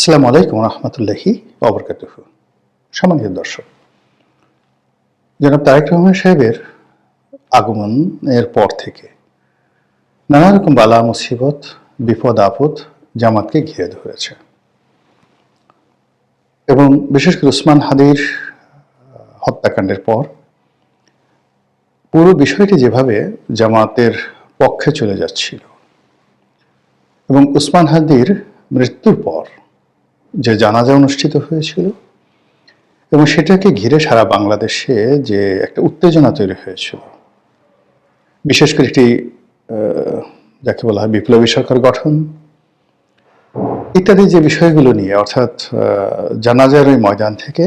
আসসালামু আলাইকুম রহমতুল্লাহি অবরকাতুহ সম্মানিত দর্শক, জনাব তারেক রহমান সাহেবের আগমন এর পর থেকে নানা রকম বালা, মুসিবত, বিপদ, আপদ জামাতকে ঘিরে ধরেছে। এবং বিশেষ করে উসমান হাদির হত্যাকাণ্ডের পর পুরো বিষয়টি যেভাবে জামাতের পক্ষে চলে যাচ্ছিল এবং উসমান হাদির মৃত্যুর পর যে জানাজা অনুষ্ঠিত হয়েছিল এবং সেটাকে ঘিরে সারা বাংলাদেশে যে একটা উত্তেজনা তৈরি হয়েছিল। বিশেষ করে একটি যাকে বলা হয় বিপ্লবী সরকার গঠন ইত্যাদি যে বিষয়গুলো নিয়ে, অর্থাৎ জানাজার ওই ময়দান থেকে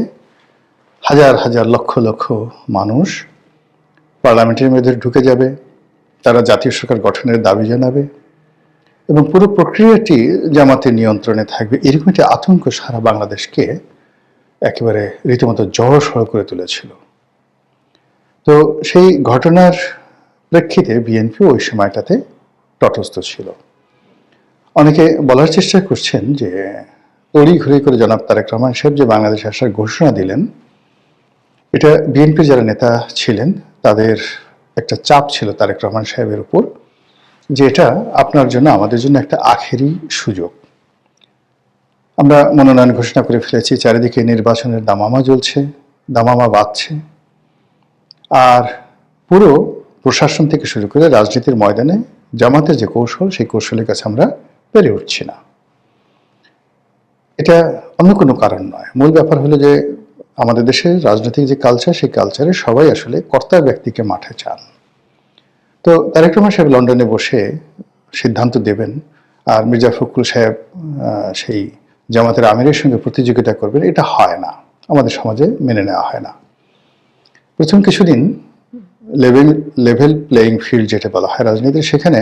হাজার হাজার লক্ষ লক্ষ মানুষ পার্লামেন্টের মধ্যে ঢুকে যাবে, তারা জাতীয় সরকার গঠনের দাবি জানাবে। এবং পুরো প্রক্রিয়াটি জামাতের নিয়ন্ত্রণে থাকবে, এরকম একটি আতঙ্ক সারা বাংলাদেশকে একেবারে রীতিমতো জড়সড় করে তুলেছিল। তো সেই ঘটনার প্রেক্ষিতে বিএনপি ওই সময়টাতে তটস্থ ছিল। অনেকে বলার চেষ্টা করছেন যে তড়ি ঘুরে করে জনাব তারেক রহমান সাহেব যে বাংলাদেশে আসার ঘোষণা দিলেন, এটা বিএনপি যারা নেতা ছিলেন, তাদের একটা চাপ ছিল তারেক রহমান সাহেবের উপর। যে এটা আপনার জন্য, আমাদের জন্য একটা আখেরি সুযোগ। আমরা মনোনয়ন ঘোষণা করে ফেলেছি, চারিদিকে নির্বাচনের দামামা জ্বলছে, দামামা বাড়ছে আর পুরো প্রশাসন থেকে শুরু করে রাজনীতির ময়দানে জামাতের যে কৌশল, সেই কৌশলের কাছে আমরা পেরে উঠছি না। এটা অন্য কোনো কারণ নয়। মূল ব্যাপার হলো যে আমাদের দেশের রাজনৈতিক যে কালচার সেই কালচারে সবাই আসলে কর্তার ব্যক্তিকে মাঠে চান। তো তারেক রহমান সাহেব লন্ডনে বসে সিদ্ধান্ত দেবেন আর মির্জা ফখরুল সাহেব সেই জামাতের আমিরের সঙ্গে প্রতিযোগিতা করবেন, এটা হয় না। আমাদের সমাজে মেনে নেওয়া হয় না। প্রথম কিছুদিন লেভেল লেভেল প্লেয়িং ফিল্ড যেটা বলা হয় রাজনীতির সেখানে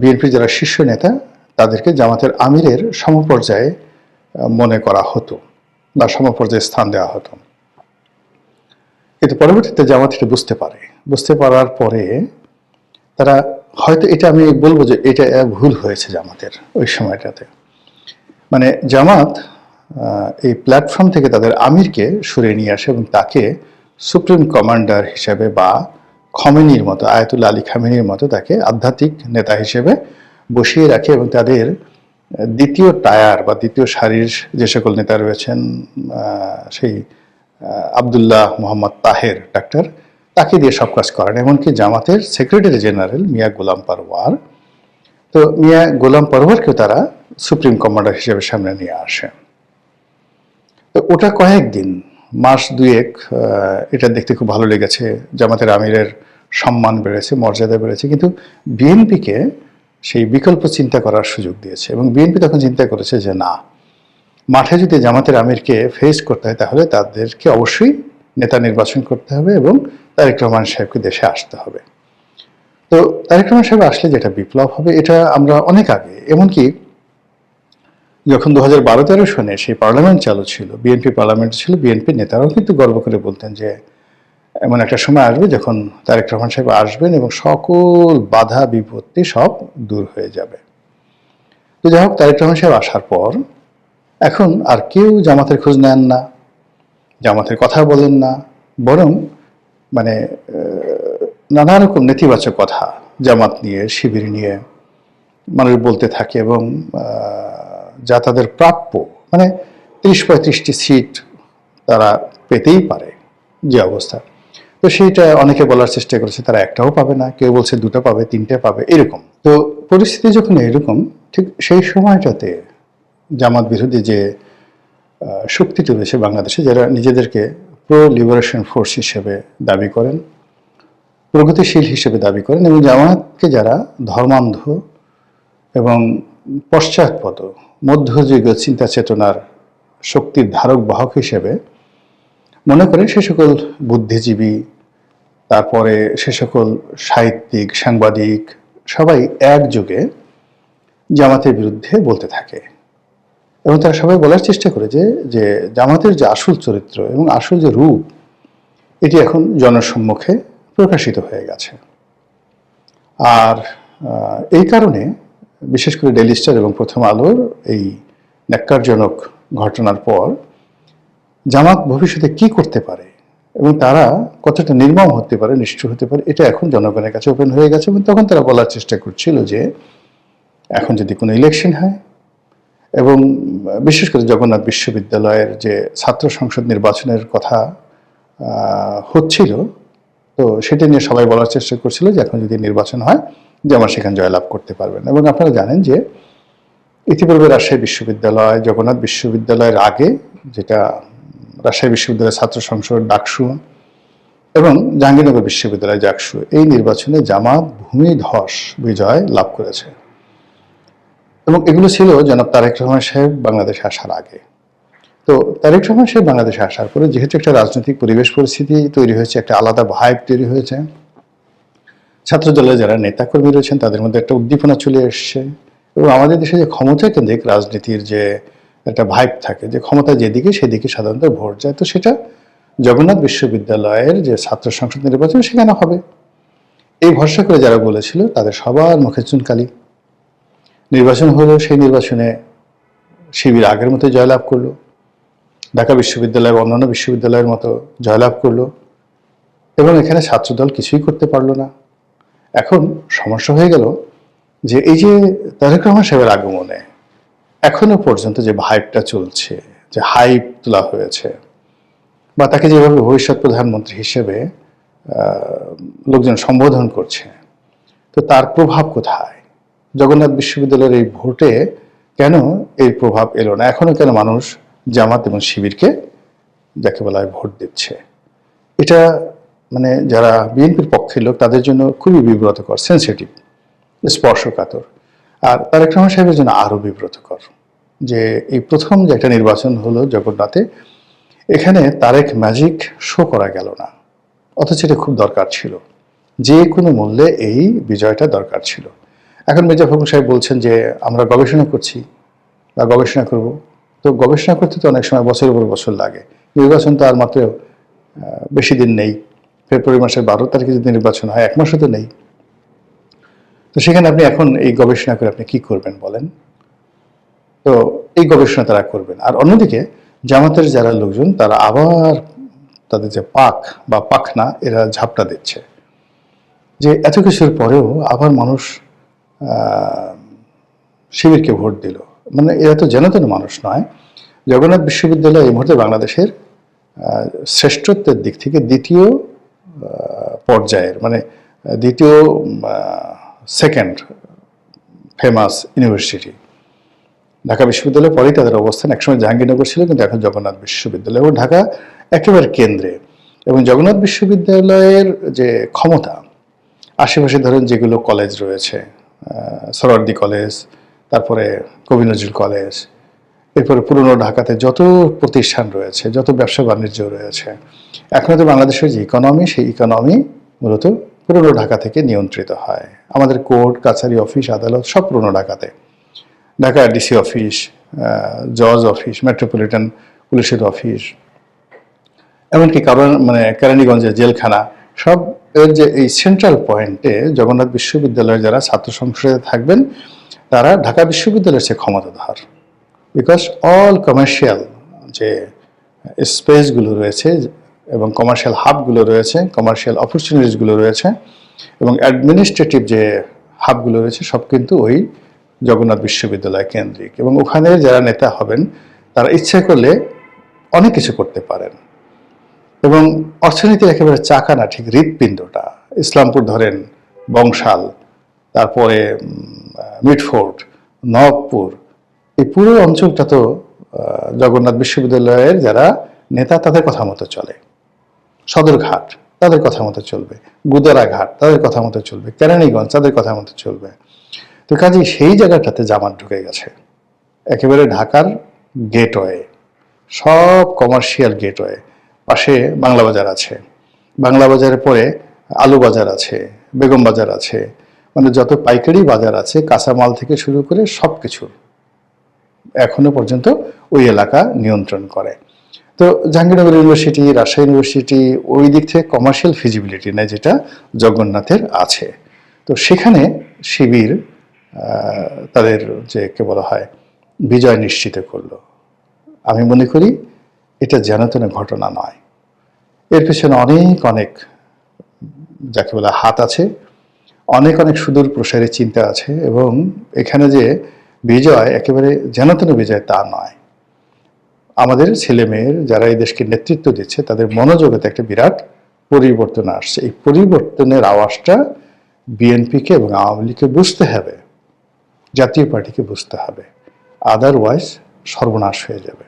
বিএনপির যারা শীর্ষ নেতা, তাদেরকে জামাতের আমিরের সমপর্যায়ে মনে করা হতো বা সমপর্যায়ে স্থান দেওয়া হতো। কিন্তু পরবর্তীতে জামাত এটা বুঝতে পারে। বুঝতে পারার পরে তারা হয়তো এটা আমি বলব যে এটা ভুল হয়েছে জামাতের ওই সময়টাতে। মানে জামাত এই প্ল্যাটফর্ম থেকে তাদের আমিরকে সরিয়ে নিয়ে আসে এবং তাকে সুপ্রিম কমান্ডার হিসেবে বা খমেনির মতো আয়াতুল্লা আলী খামেনির মতো তাকে আধ্যাত্মিক নেতা হিসেবে বসিয়ে রাখে এবং তাদের দ্বিতীয় টায়ার বা দ্বিতীয় সারির যে সকল নেতা রয়েছেন সেই আবদুল্লাহ মোহাম্মদ তাহের, ডাক্তার তাকে দিয়ে সব কাজ করেন। এমনকি জামাতের সেক্রেটারি জেনারেল মিয়া গোলাম পারওয়ার তো মিয়া গোলাম পারওয়ারকেও তারা সুপ্রিম কমান্ডার হিসেবে সামনে নিয়ে আসে। তো ওটা কয়েকদিন, মাস দুয়েক এটা দেখতে খুব ভালো লেগেছে। জামাতের আমিরের সম্মান বেড়েছে, মর্যাদা বেড়েছে। কিন্তু বিএনপিকে সেই বিকল্প চিন্তা করার সুযোগ দিয়েছে। এবং বিএনপি তখন চিন্তা করেছে যে না, মাঠে যদি জামাতের আমিরকে ফেস করতে হয়, তাহলে তাদেরকে অবশ্যই নেতা নির্বাচন করতে হবে এবং তারেক রহমান সাহেবকে দেশে আসতে হবে। তো তারেক রহমান সাহেব আসলে যেটা বিপ্লব হবে, এটা আমরা অনেক আগে, এমনকি যখন দু হাজার বারো তেরো সনে সেই পার্লামেন্ট চালু ছিল, বিএনপি পার্লামেন্ট ছিল, বিএনপি নেতারাও কিন্তু গর্ব করে বলতেন যে, এমন একটা সময় আসবে যখন তারেক রহমান সাহেব আসবেন এবং সকল বাধা, বিপত্তি সব দূর হয়ে যাবে। তো যাই হোক, তারেক রহমান সাহেব আসার পর এখন আর কেউ জামাতের খোঁজ নেন না। জামাতের কথা বলেন না, বরং মানে নানা রকম নেতিবাচক কথা জামাত নিয়ে, শিবির নিয়ে মানুষ বলতে থাকে এবং যা তাদের প্রাপ্য মানে ত্রিশ পঁয়ত্রিশটি সিট তারা পেতেই পারে যে অবস্থা। তো সেইটা অনেকে বলার চেষ্টা করেছে, তারা একটাও পাবে না, কেউ বলছে দুটো পাবে, তিনটে পাবে, এরকম। তো পরিস্থিতি যখন এরকম, ঠিক সেই সময়টাতে জামাত বিরোধী যে শক্তিটি রয়েছে বাংলাদেশে যারা নিজেদেরকে প্রো লিবারেশন ফোর্স হিসেবে দাবি করেন, প্রগতিশীল হিসেবে দাবি করেন এবং জামাতকে যারা ধর্মান্ধ এবং পশ্চাৎপদ, মধ্যযুগীয় চিন্তা চেতনার শক্তির ধারক বাহক হিসেবে মনে করেন সে সকল বুদ্ধিজীবী, তারপরে সে সকল সাহিত্যিক, সাংবাদিক সবাই একযোগে জামাতের বিরুদ্ধে বলতে থাকে। এবং তারা সবাই বলার চেষ্টা করে যে যে জামাতের যে আসল চরিত্র এবং আসল যে রূপ, এটি এখন জনসম্মুখে প্রকাশিত হয়ে গেছে। আর এই কারণে, বিশেষ করে ডেলি স্টার এবং প্রথম আলোর এই ন্যাক্কারজনক ঘটনার পর, জামাত ভবিষ্যতে কি করতে পারে এবং তারা কতটা নির্মম হতে পারে, নিষ্ঠুর হতে পারে, এটা এখন জনগণের কাছে ওপেন হয়ে গেছে এবং তখন তারা বলার চেষ্টা করছিল যে, এখন যদি কোনো ইলেকশন হয় এবং বিশেষ করে জগন্নাথ বিশ্ববিদ্যালয়ের যে ছাত্র সংসদ নির্বাচনের কথা হচ্ছিল, তো সেটা নিয়ে সবাই বলার চেষ্টা করছিল যে এখন যদি নির্বাচন হয়, যে আমার সেখানে জয়লাভ করতে পারবেন। এবং আপনারা জানেন যে ইতিপূর্বে রাজশাহী বিশ্ববিদ্যালয়, জগন্নাথ বিশ্ববিদ্যালয়ের আগে যেটা রাজশাহী বিশ্ববিদ্যালয়ের ছাত্র সংসদ ডাকসু এবং জাহাঙ্গীরনগর বিশ্ববিদ্যালয় জাকসু, এই নির্বাচনে জামাত ভূমিধস বিজয় লাভ করেছে। এবং এগুলো ছিল জনাব তারেক রহমান সাহেব বাংলাদেশে আসার আগে। তো তারেক রহমান সাহেব বাংলাদেশে আসার পরে যেহেতু একটা রাজনৈতিক পরিবেশ পরিস্থিতি তৈরি হয়েছে, একটা আলাদা ভাইব তৈরি হয়েছে ছাত্র দলের যারা নেতাকর্মী রয়েছেন তাদের মধ্যে একটা উদ্দীপনা চলে এসছে এবং আমাদের দেশে যে ক্ষমতা কেন্দ্রিক রাজনীতির যে একটা ভাইব থাকে, যে ক্ষমতা যেদিকে সেদিকে সাধারণত ভোট যায়, তো সেটা জগন্নাথ বিশ্ববিদ্যালয়ের যে ছাত্র সংসদ নির্বাচন সেখানে হবে। এই ভরসা করে যারা বলেছিল তাদের সবার মুখে চুনকালি। নির্বাচন হলো, সেই নির্বাচনে শিবির আগের মতো জয়লাভ করল। ঢাকা বিশ্ববিদ্যালয় বা অন্যান্য বিশ্ববিদ্যালয়ের মতো জয়লাভ করল এবং এখানে ছাত্রদল কিছুই করতে পারল না। এখন সমস্যা হয়ে গেল যে এই যে তারেক রহমান সাহেবের আগমনে এখনও পর্যন্ত যে ভাইবটা চলছে, যে হাইপ তোলা হয়েছে বা তাকে যেভাবে ভবিষ্যৎ প্রধানমন্ত্রী হিসেবে লোকজন সম্বোধন করছে, তো তার প্রভাব কোথায়? জগন্নাথ বিশ্ববিদ্যালয়ের এই ভোটে কেন এই প্রভাব এলো না? এখনও কেন মানুষ জামাত এবং শিবিরকে যাকে বলা হয় ভোট দিচ্ছে? এটা মানে যারা বিএনপির পক্ষের লোক, তাদের জন্য খুবই বিব্রতকর সেন্সিটিভ স্পর্শকাতর। আর তারেক রহমান সাহেবের জন্য আরও বিব্রতকর যে এই প্রথম যে একটা নির্বাচন হলো জগন্নাথে, এখানে তারেক ম্যাজিক শো করা গেল না। অথচ এটা খুব দরকার ছিল। যে কোনো মূল্যে এই বিজয়টা দরকার ছিল। এখন মির্জা ফখরুল সাহেব বলছেন যে আমরা গবেষণা করছি বা গবেষণা করব। তো গবেষণা করতে তো অনেক সময় বছরের পর বছর লাগে। নির্বাচন তো আর মাত্র বেশি দিন নেই। ফেব্রুয়ারি মাসের বারো তারিখে যদি নির্বাচন হয়, এক মাসও তো নেই। তো সেখানে আপনি এখন এই গবেষণা করে আপনি কি করবেন বলেন? তো এই গবেষণা তারা করবেন। আর অন্যদিকে জামাতের যারা লোকজন, তারা আবার তাদের যে পাক বা পাখনা, এরা ঝাপটা দিচ্ছে। যে এত কিছুর পরেও আবার মানুষ শিবিরকে ভোট দিল। মানে এরা তো যেন তেন মানুষ নয়। জগন্নাথ বিশ্ববিদ্যালয় এই মুহূর্তে বাংলাদেশের শ্রেষ্ঠত্বের দিক থেকে দ্বিতীয় পর্যায়ের মানে দ্বিতীয় সেকেন্ড ফেমাস ইউনিভার্সিটি ঢাকা বিশ্ববিদ্যালয়ের পরেই তাদের অবস্থান একসময় জাহাঙ্গীরনগর ছিল, কিন্তু এখন জগন্নাথ বিশ্ববিদ্যালয় এবং ঢাকা একেবারে কেন্দ্রে। এবং জগন্নাথ বিশ্ববিদ্যালয়ের যে ক্ষমতা, আশেপাশে ধরেন যেগুলো কলেজ রয়েছে সরওয়ার্দি কলেজ, তারপরে কবি নজরুল কলেজ, এরপরে পুরনো ঢাকাতে যত প্রতিষ্ঠান রয়েছে, যত ব্যবসা বাণিজ্য রয়েছে, এখন তো বাংলাদেশের যে ইকোনমি সেই ইকোনমি মূলত পুরনো ঢাকা থেকে নিয়ন্ত্রিত হয়। আমাদের কোর্ট, কাছারি অফিস, আদালত সব পুরনো ঢাকাতে। ঢাকা ডিসি অফিস জজ অফিস মেট্রোপলিটন পুলিশের অফিস এমনকি কারণ মানে কেরানীগঞ্জের জেলখানা, সব এর যে এই সেন্ট্রাল পয়েন্টে জগন্নাথ বিশ্ববিদ্যালয়ের যারা ছাত্র সংসদে থাকবেন, তারা ঢাকা বিশ্ববিদ্যালয়ের সে ক্ষমতাধর। বিকজ অল কমার্শিয়াল যে স্পেসগুলো রয়েছে এবং কমার্শিয়াল হাবগুলো রয়েছে কমার্শিয়াল অপরচুনিটিসগুলো রয়েছে এবং অ্যাডমিনিস্ট্রেটিভ যে হাবগুলো রয়েছে, সব কিন্তু ওই জগন্নাথ বিশ্ববিদ্যালয় কেন্দ্রিক। এবং ওখানে যারা নেতা হবেন, তারা ইচ্ছে করলে অনেক কিছু করতে পারেন। এবং অর্থনীতি একেবারে চাকা না ঠিক হৃৎপিণ্ডটা। ইসলামপুর ধরেন বংশাল, তারপরে মিটফোর্ট নবপুর, এই পুরো অঞ্চলটা তো জগন্নাথ বিশ্ববিদ্যালয়ের যারা নেতা, তাদের কথা মতো চলে। সদরঘাট, তাদের কথা মতো চলবে। গুদারাঘাট, তাদের কথা মতো চলবে। কেরানীগঞ্জ, তাদের কথা মতো চলবে। তো কাজে সেই জায়গাটাতে জামাত ঢুকে গেছে। একেবারে ঢাকার গেটওয়ে, সব কমার্শিয়াল গেটওয়ে। পাশে বাংলা বাজার আছে। বাংলা বাজারের পরে আলু বাজার আছে বেগম বাজার আছে মানে যত পাইকারি বাজার আছে, কাঁচামাল থেকে শুরু করে সব কিছু এখনও পর্যন্ত ওই এলাকা নিয়ন্ত্রণ করে। তো জাহাঙ্গীরনগর ইউনিভার্সিটি রাজশাহী ইউনিভার্সিটি ওই দিক থেকে কমার্শিয়াল ফিজিবিলিটি নেয় যেটা জগন্নাথের আছে। তো সেখানে শিবির তাদের যে কে বলা হয়, বিজয় নিশ্চিত করল। আমি মনে করি এটা যেনতেন ঘটনা নয়। এর পেছনে অনেক অনেক যাকে বলে হাত আছে, অনেক অনেক সুদূর প্রসারী চিন্তা আছে এবং এখানে যে বিজয় একেবারে যেনতেন বিজয় তা নয়। আমাদের ছেলে মেয়ের যারা এই দেশকে নেতৃত্ব দিচ্ছে, তাদের মনোযোগতে একটা বিরাট পরিবর্তন আসছে। এই পরিবর্তনের আওয়াজটা বিএনপিকে এবং আওয়ামী লীগকে বুঝতে হবে, জাতীয় পার্টিকে বুঝতে হবে। আদারওয়াইজ সর্বনাশ হয়ে যাবে।